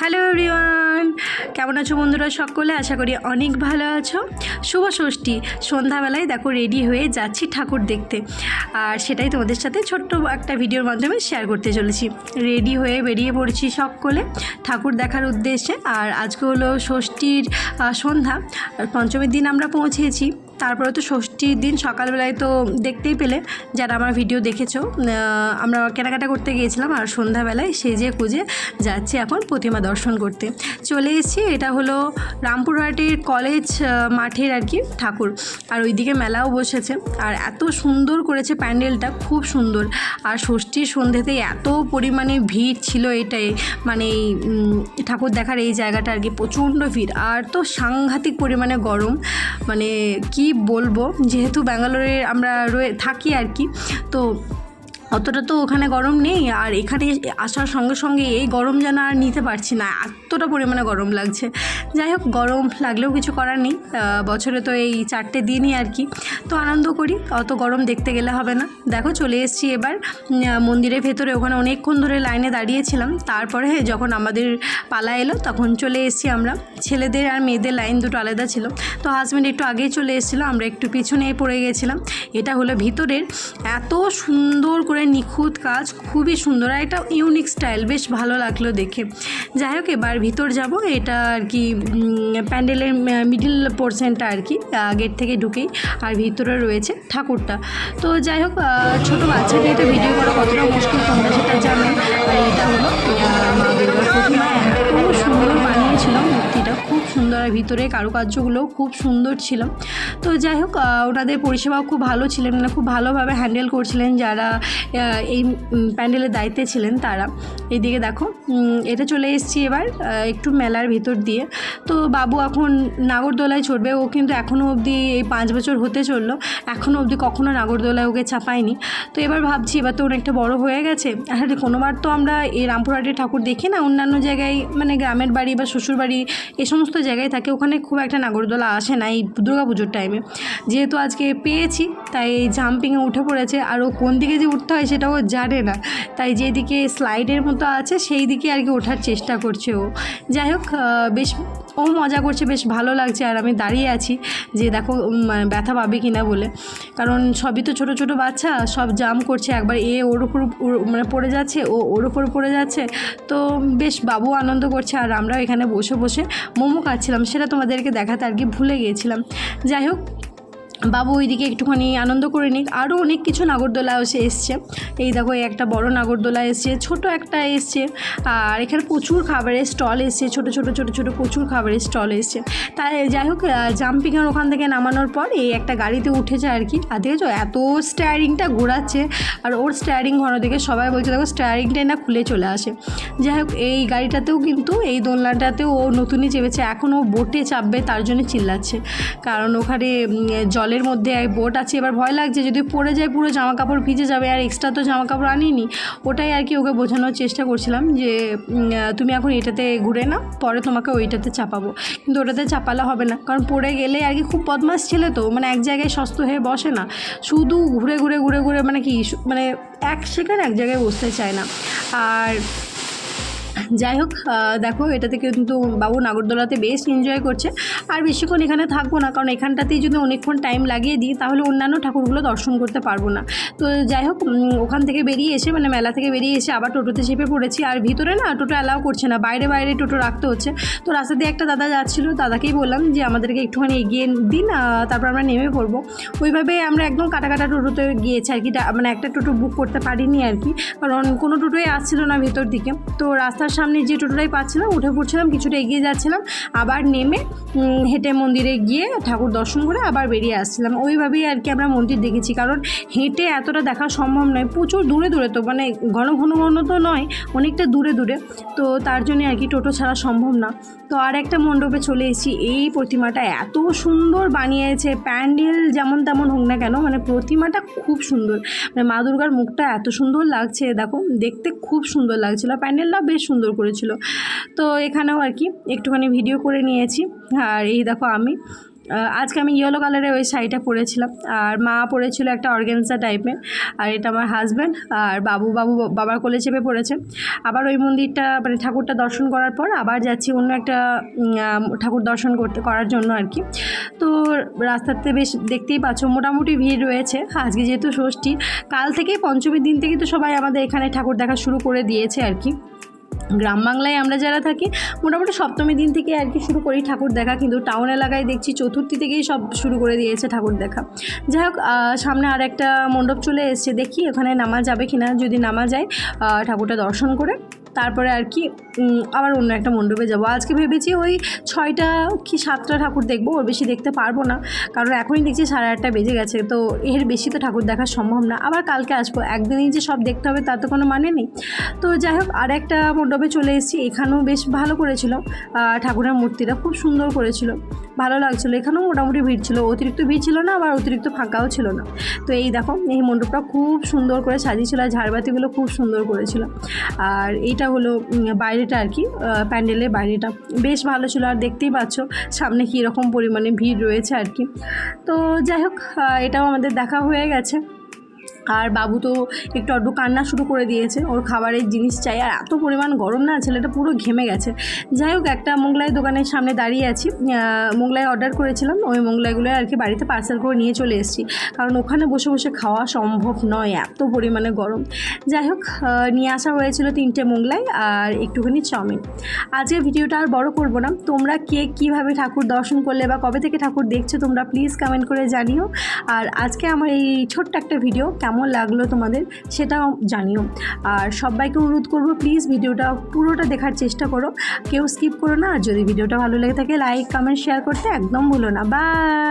Hello everyone কেমন আছো বন্ধুরা সকলে? আশা করি অনেক ভালো আছো। শুভ ষষ্ঠী। সন্ধ্যাবেলায় দেখো রেডি হয়ে যাচ্ছি ঠাকুর দেখতে। আর সেটাই তোমাদের সাথে ছোট্ট একটা ভিডিওর মাধ্যমে শেয়ার করতে চলেছি। রেডি হয়ে বেরিয়ে পড়ছি সকলে ঠাকুর দেখার উদ্দেশ্যে। আর আজকে হলো ষষ্ঠীর সন্ধ্যা। পঞ্চমীর দিন আমরা পৌঁছেছি। তারপরে তো ষষ্ঠীর দিন সকালবেলায় তো দেখতেই পেলে যারা আমার ভিডিও দেখেছ। আমরা কেনাকাটা করতে গিয়েছিলাম আর সন্ধ্যাবেলায় সেজে খুঁজে যাচ্ছি এখন প্রতিমা দর্শন করতে। চলে এসেছি, এটা হলো রামপুরহাটের কলেজ মাঠের আর কি ঠাকুর। আর ওইদিকে মেলাও বসেছে। আর এত সুন্দর করেছে প্যান্ডেলটা, খুব সুন্দর। আর ষষ্ঠীর সন্ধ্যেতে এত পরিমাণে ভিড় ছিল এটাই। মানে এই ঠাকুর দেখার এই জায়গাটা আর কি প্রচণ্ড ভিড়। আর তো সাংঘাতিক পরিমাণে গরম। মানে কি বলব যেহেতু ব্যাঙ্গালোরে আমরা রয়ে থাকি আর কি তো অতটা তো ওখানে গরম নেই, আর এখানে আসার সঙ্গে সঙ্গে এই গরম যেন আর নিতে পারছি না, এতটা পরিমাণে গরম লাগছে। যাই হোক, গরম লাগলেও কিছু করার নেই বছরে তো এই চারটে দিনই আর কি। তো আনন্দ করি, অত গরম দেখতে গেলে হবে না। দেখো, চলে এসেছি এবার মন্দিরের ভেতরে, ওখানে অনেকক্ষণ ধরে লাইনে দাঁড়িয়েছিলাম। তারপরে যখন আমাদের পালা এলো, তখন চলে এসেছি আমরা। ছেলেদের আর মেয়েদের লাইন দুটো আলাদা ছিল। তো হাজব্যান্ড একটু আগেই চলে এসেছিল, আমরা একটু পিছনে পড়ে গেছিলাম। এটা হলো ভিতরের এত সুন্দর করে নিখুঁত কাজ, খুবই সুন্দর। আর এটা ইউনিক স্টাইল বেশ ভালো লাগল দেখে। যাই হোক, এবার ভিতর যাব। এটা আর কি প্যান্ডেলের মিডিল পোর্শনটা আর কি গেট থেকে ঢুকেই আর ভিতরে রয়েছে ঠাকুরটা। তো যাই হোক ছোটো বাচ্চাকে এটা ভিডিও করা কতটা মুশকিল তোমরা সেটা জানো। আর ভিতরে কারুকার্যগুলোও খুব সুন্দর ছিল। তো যাই হোক ওনাদের পরিষেবাও খুব ভালো ছিলেন মানে খুব ভালোভাবে হ্যান্ডেল করছিলেন যারা এই প্যান্ডেলের দায়িত্বে ছিলেন তারা। এইদিকে দেখো এটা চলে এসেছি এবার একটু মেলার ভিতর দিয়ে। তো বাবু এখন নাগরদোলায় চড়বে, ও কিন্তু এখনও অবধি এই পাঁচ বছর হতে চলল এখনও অবধি কখনও নাগরদোলায় ওকে চাপায়নি। তো এবার ভাবছি, এবার তো অনেকটা বড় হয়ে গেছে। আর কোনোবার তো আমরা এই রামপুরহাটের ঠাকুর দেখি না, অন্যান্য জায়গায় মানে গ্রামের বাড়ি বা শ্বশুর বাড়ি এ সমস্ত জায়গায় থাকে, ওখানে খুব একটা নাগরদোলা আসে না এই পুজোর টাইমে যেহেতু আজকে পেয়েছি, তাই এই জাম্পিংয়ে উঠে পড়েছে। আর ও কোন দিকে যে উঠতে হয় সেটা ও জানে না। তাই যেদিকে স্লাইডের মতো আছে সেই দিকে আর কি ওঠার চেষ্টা করছে ও। যাই হোক বেশ ও মজা করছে, বেশ ভালো লাগছে। আর আমি দাঁড়িয়ে আছি যে দেখো মানে ব্যথা পাবে কি না বলে। কারণ সবই তো ছোট ছোট বাচ্চা, সব জাম করছে। একবার এ ওর উপর মানে পড়ে যাচ্ছে, ও ওর উপর পড়ে যাচ্ছে। তো বেশ বাবু আনন্দ করছে। আর আমরাও এখানে বসে বসে মোমো খাচ্ছিলাম, সেটা তোমাদেরকে দেখাতে আর কি ভুলে গিয়েছিলাম। যাই হোক বাবু ওইদিকে একটুখানি আনন্দ করে নিক। আরও অনেক কিছু নাগরদোলা এসে এসছে। এই দেখো এই একটা বড় নাগরদোলা এসছে ছোট একটা এসছে। আর এখানে প্রচুর খাবারের স্টল এসছে ছোট ছোট ছোট ছোট প্রচুর খাবারের স্টল এসছে। তাই যাই হোক জাম্পিংয়ের ওখান থেকে নামানোর পর এই একটা গাড়িতে উঠেছে আর কি। আর দেখেছ এত স্টায়ারিংটা ঘোরাচ্ছে। আর ওর স্টায়ারিং ঘোরানো দেখে সবাই বলছে দেখো স্টায়ারিংটাই না খুলে চলে আসে। যাই হোক এই গাড়িটাতেও কিন্তু এই দোলনাটাতেও ও নতুনই চেপেছে। এখন ও বোটে চাপবে তার জন্য চিল্লাচ্ছে। কারণ ওখানে উম, জলের মধ্যে এক বোট আছে, এবার ভয় লাগছে, যদি পড়ে যায় পুরো জামা কাপড় ভিজে যাবে, আর এক্সট্রা তো জামা কাপড় আনিনি, ওটাই আর কি ওকে বোঝানোর চেষ্টা করছিলাম যে তুমি এখন এটাতে ঘুরে না পরে তোমাকে ওইটাতে চাপাবো। কিন্তু ওটাতে চাপালে হবে না, কারণ পড়ে গেলে আর কি খুব বদমাস ছেলে তো মানে এক জায়গায় সস্ত হয়ে বসে না। শুধু ঘুরে ঘুরে ঘুরে ঘুরে মানে কি মানে এক সেকেন্ড এক জায়গায় বসতে চায় না। আর যাই হোক দেখো এটাতে কিন্তু বাবু নাগরদোলাতে বেশ এনজয় করছে। আর বেশিক্ষণ এখানে থাকব না, কারণ এখানটাতেই যদি অনেকক্ষণ টাইম লাগিয়ে দিই, তাহলে অন্যান্য ঠাকুরগুলো দর্শন করতে পারব না। তো যাই হোক ওখান থেকে বেরিয়ে এসে মানে মেলা থেকে বেরিয়ে এসে আবার টোটোতে চেপে পড়েছি। আর ভিতরে না, টোটো অ্যালাউ করছে না, বাইরে বাইরে টোটো রাখতে হচ্ছে। তো রাস্তা দিয়ে একটা দাদা যাচ্ছিল, দাদাকেই বললাম যে, আমাদেরকে একটুখানি এগিয়ে দিন তারপর আমরা নেমে পড়ব। ওইভাবে আমরা একদম কাটা কাটা টোটোতে গিয়েছি আর কি মানে একটা টোটো বুক করতে পারিনি আর কি। কারণ কোনো টোটোই আসছিল না ভেতর দিকে। তো রাস্তার সামনে যে টোটোটাই পাচ্ছিলাম, উঠে পড়ছিলাম, কিছুটা এগিয়ে যাচ্ছিলাম, আবার নেমে হেঁটে মন্দিরে গিয়ে ঠাকুর দর্শন করে আবার বেরিয়ে আসছিলাম। ওইভাবেই আর কি আমরা মন্দির দেখেছি, কারণ হেঁটে এতটা দেখা সম্ভব নয়, প্রচুর দূরে দূরে তো মানে ঘন ঘন ঘন তো নয়, অনেকটা দূরে দূরে, তো তার জন্য আর কি টোটো ছাড়া সম্ভব না। তো আর একটা মণ্ডপে চলে এসেছি, এই প্রতিমাটা এত সুন্দর বানিয়েছে, প্যান্ডেল যেমন তেমন হোক না কেন মানে প্রতিমাটা খুব সুন্দর মানে মা দুর্গার মুখটা এত সুন্দর লাগছে, দেখো, দেখতে খুব সুন্দর লাগছিল, প্যান্ডেলটা বেশ সুন্দর করেছিল। তো এখানেও আর কি একটুখানি ভিডিও করে নিয়েছি। আর এই দেখো আমি। আজকে আমি ইয়েলো কালারের ওই শাড়িটা পরেছিলাম। আর মা পরেছিল একটা অর্গেনজা টাইপের আর এটা আমার হাজব্যান্ড আর বাবু বাবু বাবার কোলে চেপে পড়েছে। আবার ওই মন্দিরটা মানে ঠাকুরটা দর্শন করার পর আবার যাচ্ছি অন্য একটা ঠাকুর দর্শন করতে, করার জন্য আর কি। তো রাস্তাতে বেশ দেখতেই পাচ্ছ মোটামুটি ভিড় রয়েছে। আজকে যেহেতু ষষ্ঠী, কাল থেকে পঞ্চমীর দিন থেকে তো সবাই আমাদের এখানে ঠাকুর দেখা শুরু করে দিয়েছে আর কি। গ্রাম বাংলায় আমরা যারা থাকি, মোটামুটি সপ্তমী দিন থেকে আর কি শুরু করি ঠাকুর দেখা। কিন্তু টাউন এলাকায় দেখছি চতুর্থী থেকেই সব শুরু করে দিয়েছে ঠাকুর দেখা। যাই হোক সামনে আর একটা মণ্ডপ চলে এসছে। দেখি ওখানে নামা যাবে কিনা। যদি নামা যায় ঠাকুরটা দর্শন করে তারপরে আর কি আবার অন্য একটা মণ্ডপে যাব। আজকে ভেবেছি ওই ছয়টা কি সাতটা ঠাকুর দেখব, ওর বেশি দেখতে পারব না। কারণ এখনই দেখছি সাড়ে আটটা বেজে গেছে, তো এর বেশি তো ঠাকুর দেখা সম্ভব না। আবার কালকে আসব, একদিনই যে সব দেখতে হবে তার তো কোনো মানে নেই। তো যাই হোক, আর একটা মণ্ডপে চলে এসেছি, এখানেও বেশ ভালো করেছিল ঠাকুরের মূর্তিটা, খুব সুন্দর করেছিল। ভালো লাগছিল, এখানেও মোটামুটি ভিড় ছিল। অতিরিক্ত ভিড় ছিল না, আবার অতিরিক্ত ফাঁকাও ছিল না। তো এই দেখো, এই মণ্ডপটা খুব সুন্দর করে সাজিয়েছিল, আর ঝাড়বাতিগুলো খুব সুন্দর করেছিল। আর এইটা হলো বাইরেটা আর কি প্যান্ডেলের বাইরেটা। বেশ ভালো ছিল, আর দেখতেই পাচ্ছ, সামনে কীরকম পরিমাণে ভিড় রয়েছে আর কি। তো যাই হোক এটাও আমাদের দেখা হয়ে গেছে। আর বাবু তো একটু আধটু কান্না শুরু করে দিয়েছে। ওর খাবারের জিনিস চাই। আর এত পরিমাণ গরম না, ছেলেটা পুরো ঘেমে গেছে। যাই হোক, একটা মোগলাই দোকানের সামনে দাঁড়িয়ে আছি। মোগলাই অর্ডার করেছিলাম। ওই মোগলাইগুলো আর কি বাড়িতে পার্সেল করে নিয়ে চলে এসেছি। কারণ ওখানে বসে বসে খাওয়া সম্ভব নয় এত পরিমাণে গরম। যাই হোক নিয়ে আসা হয়েছিল তিনটে মোগলাই আর একটুখানি চাউমিন। আজকে ভিডিওটা আর বড় করব না। তোমরা কে কীভাবে ঠাকুর দর্শন করলে বা কবে থেকে ঠাকুর দেখছ, তোমরা প্লিজ কমেন্ট করে জানিও। আর আজকে আমার এই ছোট্ট একটা ভিডিও কেমন লাগল তোমাদের সেটাও জানিও। আর সবাইকে অনুরোধ করব প্লিজ ভিডিওটা পুরোটা দেখার চেষ্টা করো। কেউ স্কিপ করো না, আর যদি ভিডিওটা ভালো লেগে থাকে লাইক কমেন্ট শেয়ার করতে একদম ভুলো না। বাই